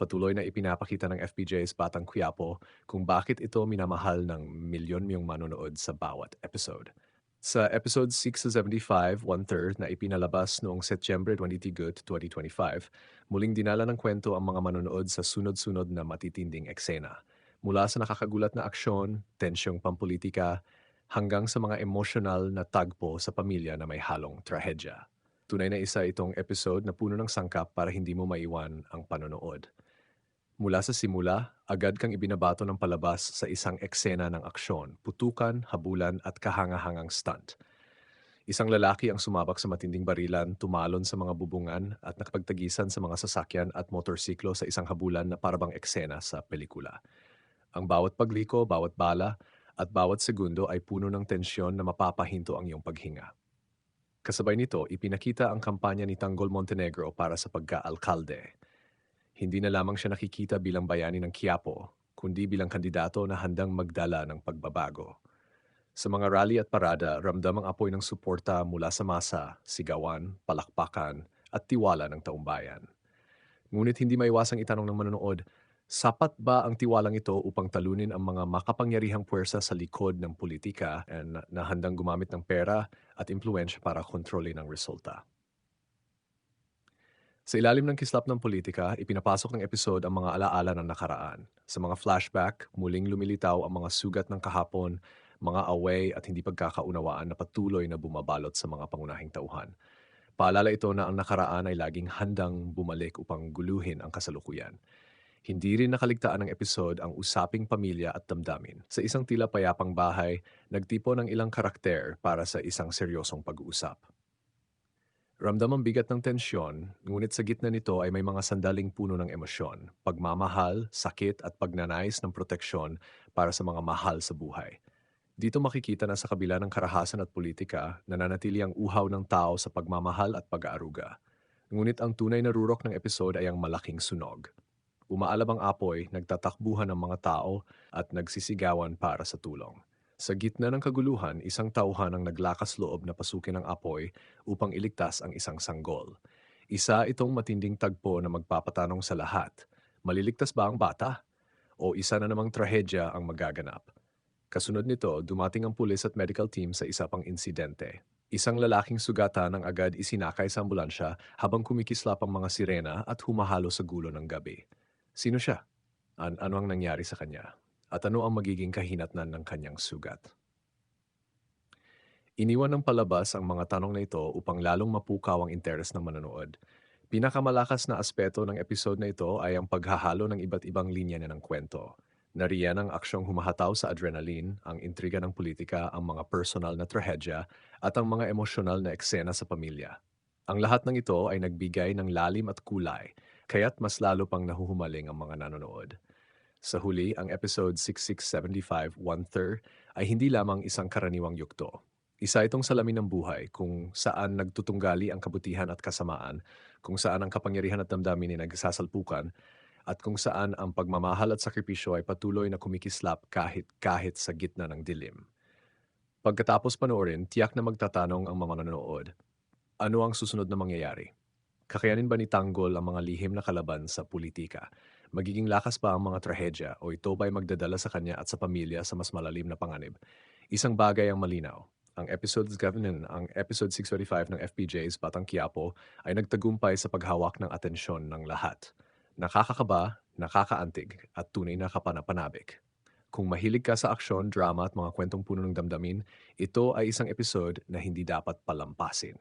Patuloy na ipinapakita ng FPJ's Batang Quiapo kung bakit ito minamahal ng milyon-milyong manonood sa bawat episode. Sa episode 675, one-third na ipinalabas noong Setyembre 22, 2025, muling dinala ng kwento ang mga manonood sa sunod-sunod na matitinding eksena. Mula sa nakakagulat na aksyon, tensyong pampolitika, hanggang sa mga emosyonal na tagpo sa pamilya na may halong trahedya. Tunay na isa itong episode na puno ng sangkap para hindi mo maiwan ang panonood. Mula sa simula, agad kang ibinabato ng palabas sa isang eksena ng aksyon, putukan, habulan at kahangahangang stunt. Isang lalaki ang sumabak sa matinding barilan, tumalon sa mga bubungan at nakapagtagisan sa mga sasakyan at motorsiklo sa isang habulan na parabang eksena sa pelikula. Ang bawat pagliko, bawat bala, at bawat segundo ay puno ng tensyon na mapapahinto ang iyong paghinga. Kasabay nito, ipinakita ang kampanya ni Tanggol Montenegro para sa pagka-alkalde. Hindi na lamang siya nakikita bilang bayani ng Quiapo, kundi bilang kandidato na handang magdala ng pagbabago. Sa mga rally at parada, ramdam ang apoy ng suporta mula sa masa, sigawan, palakpakan, at tiwala ng taumbayan. Ngunit hindi maiwasang itanong ng manonood, Sapat ba ang tiwalang ito upang talunin ang mga makapangyarihang puwersa sa likod ng politika na, handang gumamit ng pera at impluensya para kontrolin ang resulta? Sa ilalim ng kislap ng politika, ipinapasok ng episode ang mga alaala ng nakaraan. Sa mga flashback, muling lumilitaw ang mga sugat ng kahapon, mga away at hindi pagkakaunawaan na patuloy na bumabalot sa mga pangunahing tauhan. Paalala ito na ang nakaraan ay laging handang bumalik upang guluhin ang kasalukuyan. Hindi rin nakaligtaan ng episode ang usaping pamilya at damdamin. Sa isang tila payapang bahay, nagtipo ng ilang karakter para sa isang seryosong pag-uusap. Ramdam ang bigat ng tensyon, ngunit sa gitna nito ay may mga sandaling puno ng emosyon, pagmamahal, sakit at pagnanais ng proteksyon para sa mga mahal sa buhay. Dito makikita na sa kabila ng karahasan at politika, nananatili ang uhaw ng tao sa pagmamahal at pag-aaruga. Ngunit ang tunay na rurok ng episode ay ang malaking sunog. Umaalab ang apoy, nagtatakbuhan ng mga tao at nagsisigawan para sa tulong. Sa gitna ng kaguluhan, isang tauhan ang naglakas loob na pasukin ang apoy upang iligtas ang isang sanggol. Isa itong matinding tagpo na magpapatanong sa lahat, maliligtas ba ang bata? O isa na namang trahedya ang magaganap? Kasunod nito, dumating ang pulis at medical team sa isa pang insidente. Isang lalaking sugatan ang agad isinakay sa ambulansya habang kumikislap ang mga sirena at humahalo sa gulo ng gabi. Sino siya? An ano ang nangyari sa kanya? At ano ang magiging kahinatnan ng kanyang sugat? Iniwan ng palabas ang mga tanong na ito upang lalong mapukaw ang interes ng manonood. Pinakamalakas na aspeto ng episode na ito ay ang paghahalo ng iba't ibang linya niya ng kwento. Nariyan ang aksyong humahataw sa adrenaline, ang intriga ng politika, ang mga personal na trahedya, at ang mga emosyonal na eksena sa pamilya. Ang lahat ng ito ay nagbigay ng lalim at kulay kaya't mas lalo pang nahuhumaling ang mga nanonood. Sa huli, ang episode 6675 One-Third ay hindi lamang isang karaniwang yukto. Isa itong salamin ng buhay kung saan nagtutunggali ang kabutihan at kasamaan, kung saan ang kapangyarihan at damdamin ay nagsasalpukan, at kung saan ang pagmamahal at sakripisyo ay patuloy na kumikislap kahit kahit sa gitna ng dilim. Pagkatapos panoorin, tiyak na magtatanong ang mga nanonood, ano ang susunod na mangyayari? Kakayanin ba ni Tanggol ang mga lihim na kalaban sa politika? Magiging lakas ba ang mga trahedya o ito ba'y magdadala sa kanya at sa pamilya sa mas malalim na panganib? Isang bagay ang malinaw. Ang episode Governance, ang episode 645 ng FPJ's Batang Quiapo ay nagtagumpay sa paghawak ng atensyon ng lahat. Nakakakaba, nakakaantig, at tunay na kapanapanabik. Kung mahilig ka sa aksyon, drama at mga kwentong puno ng damdamin, ito ay isang episode na hindi dapat palampasin.